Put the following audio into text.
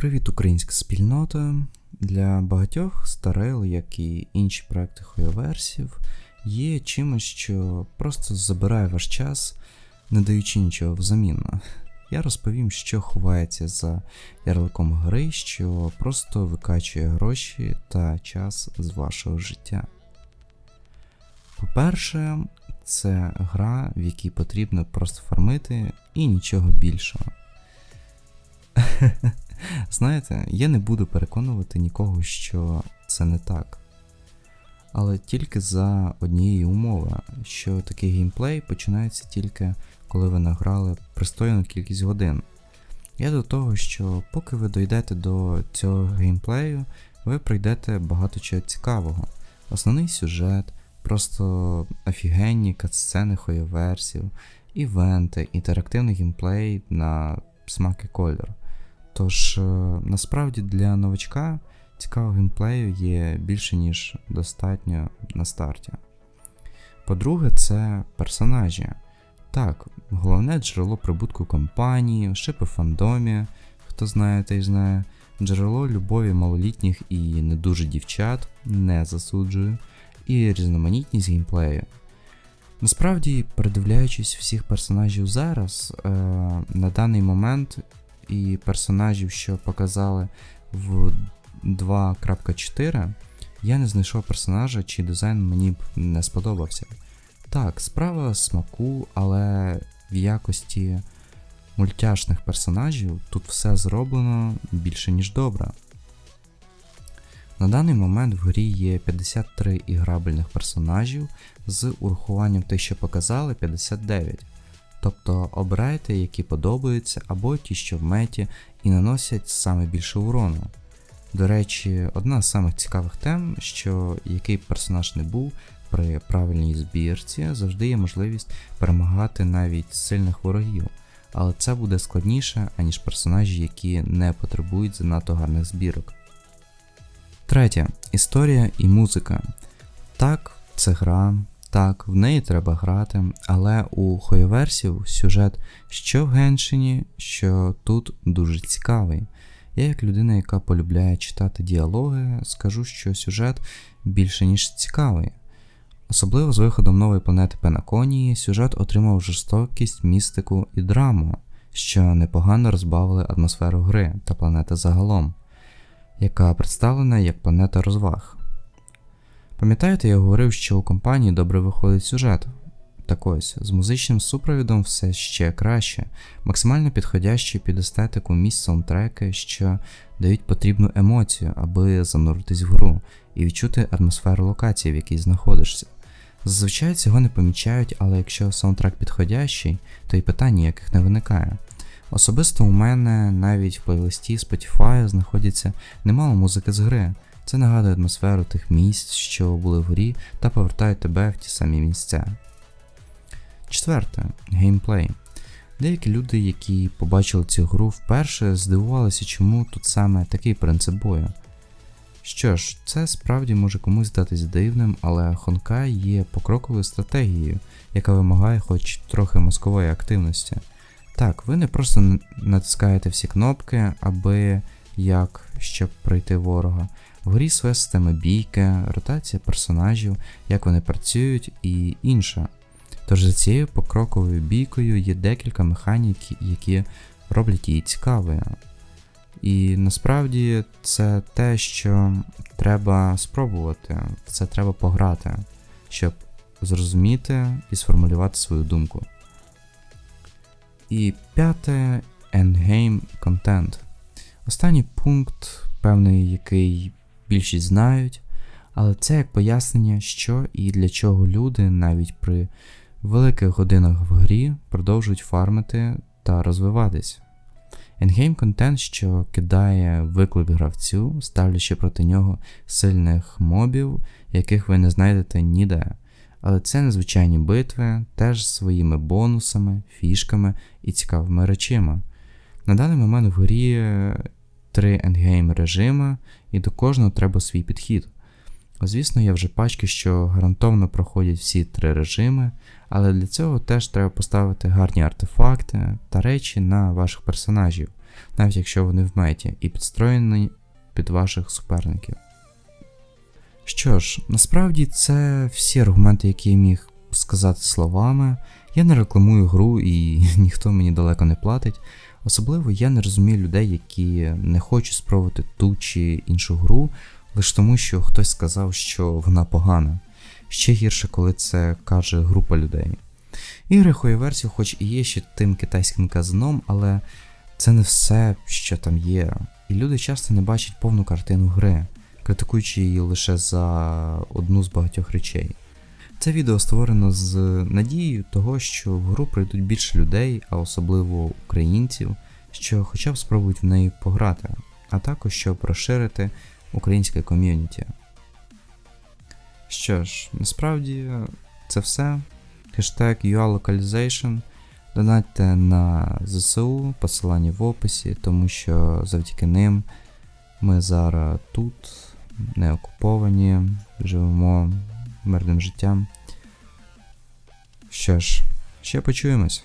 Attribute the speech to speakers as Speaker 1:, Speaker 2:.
Speaker 1: Привіт, українська спільнота. Для багатьох Starrail, як і інші проекти Хоyoverсів, є чимось, що просто забирає ваш час, не даючи нічого взамін. Я розповім, що ховається за ярликом гри, що просто викачує гроші та час з вашого життя. По-перше, це гра, в якій потрібно просто фармити і нічого більшого. Знаєте, я не буду переконувати нікого, що це не так. Але тільки за однієї умови, що такий геймплей починається тільки коли ви награли пристойну кількість годин. Я до того, що поки ви дійдете до цього геймплею, ви пройдете багато чого цікавого. Основний сюжет, просто офігенні катсцени хоєверсів, івенти, інтерактивний геймплей на смак і колір. Тож, е, насправді для новачка цікавого геймплею є більше, ніж достатньо на старті. По-друге, це персонажі. Так, головне джерело прибутку компанії, шипи в фандомі, хто знає, той знає, джерело любові малолітніх і не дуже дівчат, не засуджую, і різноманітність геймплею. Насправді, передивляючись всіх персонажів зараз, е, на даний момент і персонажів, що показали в 2.4, я не знайшов персонажа, чий дизайн мені б не сподобався. Так, справа смаку, але в якості мультяшних персонажів тут все зроблено більше, ніж добре. На даний момент в грі є 53 іграбельних персонажів з урахуванням тих, що показали, 59. Тобто обирайте, які подобаються, або ті, що в меті, і наносять саме більше урону. До речі, одна з самих цікавих тем, що який персонаж не був, при правильній збірці завжди є можливість перемагати навіть сильних ворогів, але це буде складніше, аніж персонажі, які не потребують занадто гарних збірок. Третє. Історія і музика. Так, це гра, так, в неї треба грати, але у Хоєверсів сюжет що в Геншині, що тут дуже цікавий. Я, як людина, яка полюбляє читати діалоги, скажу, що сюжет більше ніж цікавий. Особливо з виходом нової планети Пенаконії сюжет отримав жорстокість, містику і драму, що непогано розбавили атмосферу гри та планети загалом, яка представлена як планета розваг. Пам'ятаєте, я говорив, що у компанії добре виходить сюжет. Так ось, з музичним супровідом все ще краще, максимально підходящі під естетику місць саундтреки, що дають потрібну емоцію, аби зануритись в гру і відчути атмосферу локації, в якій знаходишся. Зазвичай цього не помічають, але якщо саундтрек підходящий, то й питань ніяких не виникає. Особисто у мене навіть в плейлисті Spotify знаходиться немало музики з гри. Це нагадує атмосферу тих місць, що були в грі, та повертає тебе в ті самі місця. Четверте геймплей. Деякі люди, які побачили цю гру вперше, здивувалися, чому тут саме такий принцип бою. Що ж, це справді може комусь здатись дивним, але Хонкай є покроковою стратегією, яка вимагає хоч трохи мозкової активності. Так, ви не просто натискаєте всі кнопки, аби як щоб пройти ворога. В своя система бійки, ротація персонажів, як вони працюють і інше. Тож за цією покроковою бійкою є декілька механік, які роблять її цікавою. І насправді це те, що треба спробувати, це треба пограти, щоб зрозуміти і сформулювати свою думку. І п'яте endgame контент. Останній пункт, певний, який більшість знають, але це як пояснення, що і для чого люди навіть при великих годинах в грі продовжують фармити та розвиватись. Endgame контент, що кидає виклик гравцю, ставлячи проти нього сильних мобів, яких ви не знайдете ніде. Але це незвичайні битви, теж своїми бонусами, фішками і цікавими речима. На даний момент в грі три ендгейм режими, і до кожного треба свій підхід. Звісно, є вже пачки, що гарантовано проходять всі три режими, але для цього теж треба поставити гарні артефакти та речі на ваших персонажів, навіть якщо вони в меті, і підстроєні під ваших суперників. Що ж, насправді це всі аргументи, які я міг сказати словами. Я не рекламую гру і ніхто мені далеко не платить. Особливо я не розумію людей, які не хочуть спробувати ту чи іншу гру, лише тому, що хтось сказав, що вона погана. Ще гірше, коли це каже група людей. Ігри версію, хоч і є ще тим китайським казаном, але це не все, що там є. І люди часто не бачать повну картину гри, критикуючи її лише за одну з багатьох речей. Це відео створено з надією того, що в гру прийдуть більше людей, а особливо українців, що хоча б спробують в неї пограти, а також щоб розширити українське ком'юніті. Що ж, насправді це все. Хештег UALocalization. Донатьте на ЗСУ, посилання в описі, тому що завдяки ним ми зараз тут, не окуповані, живемо мирним життям. Що ж, ще почуємось.